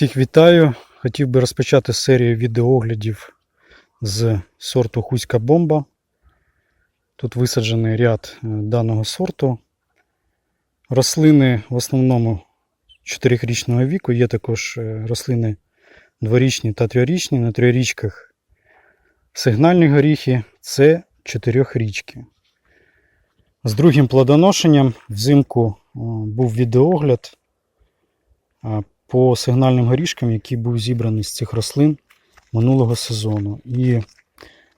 Всіх вітаю. Хотів би розпочати серію відеооглядів з сорту Хуська Бомба. Тут висаджений ряд е, даного сорту. Рослини в основному 4-річного віку, є також е, рослини дворічні та трьохрічні. На трьохрічках сигнальні горіхи це 4-річки. З другим плодоношенням взимку е, був відеоогляд е, по сигнальним горішкам, який був зібраний з цих рослин минулого сезону. І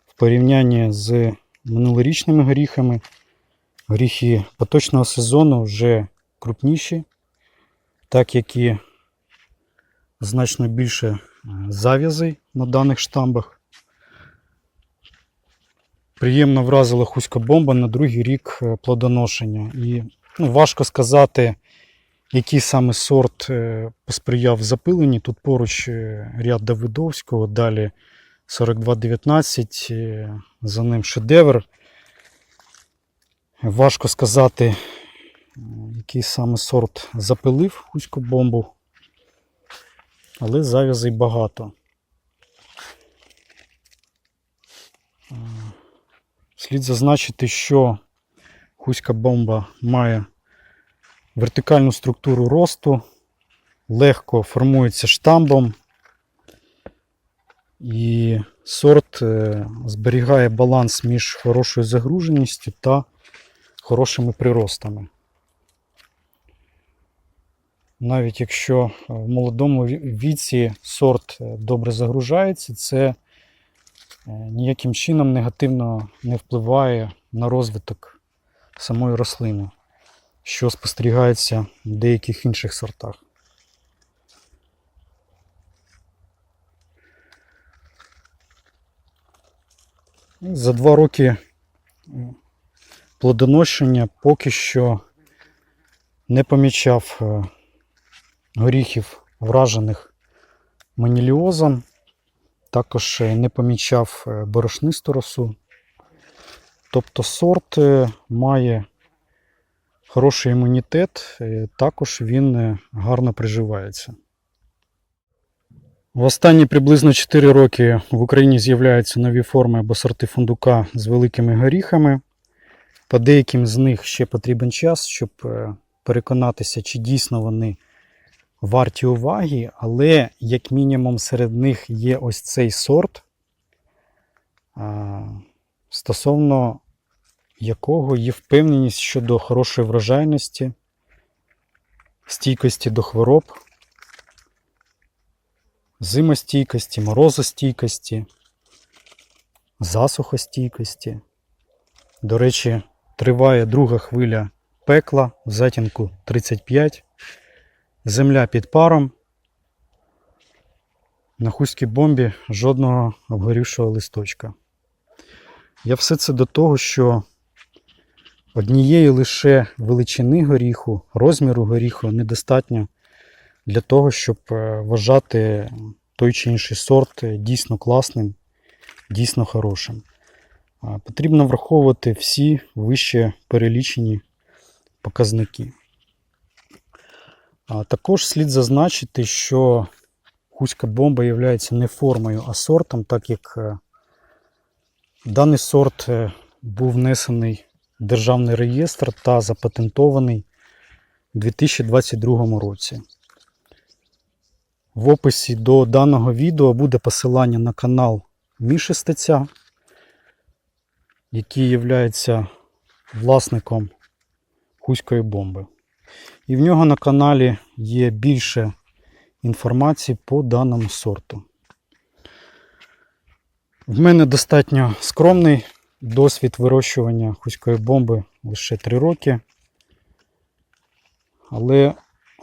в порівнянні з минулорічними горіхами, горіхи поточного сезону вже крупніші, так як і значно більше е, зав'язей на даних штамбах. Приємно вразила хуська бомба на другий рік е, плодоношення. І ну, важко сказати, який саме сорт е, посприяв запиленні. Тут поруч е, ряд Давидовського, далі 4219, е, за ним шедевр. Важко сказати, який саме сорт запилив хуську бомбу, але зав'язей багато. Слід зазначити, що хуська бомба має вертикальну структуру росту, легко формується штамбом, і сорт е, зберігає баланс між хорошою загруженістю та хорошими приростами. Навіть якщо в молодому віці сорт е, добре загружається, це е, ніяким чином негативно не впливає на розвиток самої рослини що спостерігається в деяких інших сортах. За два роки плодоношення поки що не помічав е, горіхів, вражених маніліозом, також е, не помічав е, борошнисту росу. Тобто сорт має хороший імунітет, е, також він е, гарно приживається. В останні приблизно 4 роки в Україні з'являються нові форми або сорти фундука з великими горіхами. По деяким з них ще потрібен час, щоб е, переконатися, чи дійсно вони варті уваги, але як мінімум серед них є ось цей сорт, стосовно якого є впевненість щодо хорошої врожайності, стійкості до хвороб, зимостійкості, морозостійкості, засухостійкості. До речі, триває друга хвиля пекла в затінку 35, земля під паром. На хуській бомбі жодного обгорівшого листочка. Я все це до того, що Однієї лише величини горіху, розміру горіху недостатньо для того, щоб е, вважати той чи інший сорт е, дійсно класним, дійсно хорошим. Потрібно враховувати всі вище перелічені показники. Також слід зазначити, що хуська бомба є не формою, а сортом, так як е, даний сорт був внесений державний реєстр та запатентований у 2022 році. В описі до даного відео буде посилання на канал Міші Стеця, який є власником Хуської бомби. І в нього на каналі є більше інформації по даному сорту. В мене достатньо скромний Досвід вирощування хуської бомби лише 3 роки. Але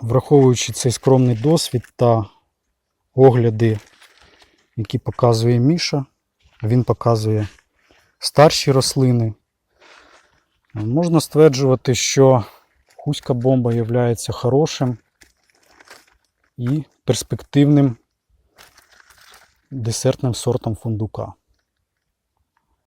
враховуючи цей скромний досвід та огляди, які показує Міша, він показує старші рослини, можна стверджувати, що хуська бомба є хорошим і перспективним десертним сортом фундука.